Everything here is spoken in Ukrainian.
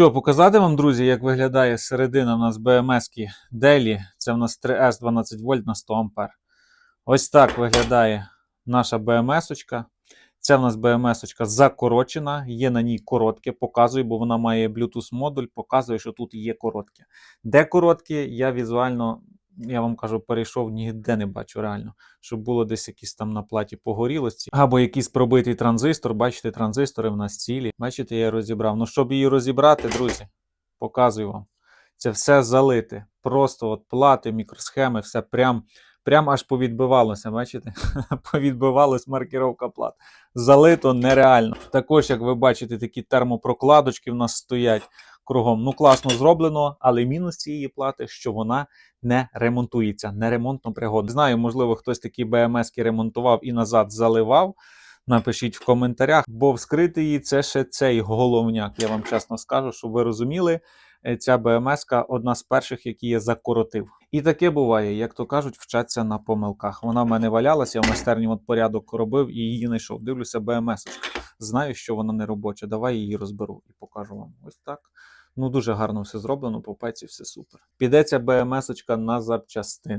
Що, показати вам, друзі, як виглядає середина у нас BMS Делі. Це в нас 3S 12 вольт на 100 ампер. Ось так виглядає наша BMS-очка. Це в нас BMS-очка закорочена, є на ній коротке, показую, бо вона має Bluetooth модуль, показує, що тут є коротке. Де коротке, я візуально, я вам кажу, перейшов, ніде не бачу реально, щоб було десь якісь там на платі погорілості, або якийсь пробитий транзистор. Бачите, транзистори в нас цілі. Бачите, я розібрав. Ну, щоб її розібрати, друзі, показую вам. Це все залите. Просто от плати, мікросхеми, все прям, прям аж повідбивалося. Бачите? Повідбивалась маркіровка плат. Залито нереально. Також, як ви бачите, такі термопрокладочки в нас стоять кругом. Ну, класно зроблено, але мінус цієї плати, що вона не ремонтується, не ремонтно пригодна. Знаю, можливо, хтось такі БМС-ки ремонтував і назад заливав. Напишіть в коментарях, бо вскрити її це ще цей головняк. Я вам чесно скажу, щоб ви розуміли. е, Ця БМС одна з перших, які я закоротив. І таке буває, як то кажуть, вчаться на помилках. Вона в мене валялася, я в майстерні от порядок робив і її знайшов. Дивлюся, БМС. Знаю, що вона не робоча. Давай її розберу і покажу вам. Ось так. Ну, дуже гарно все зроблено, по пеці все супер. Піде ця БМС на запчастини.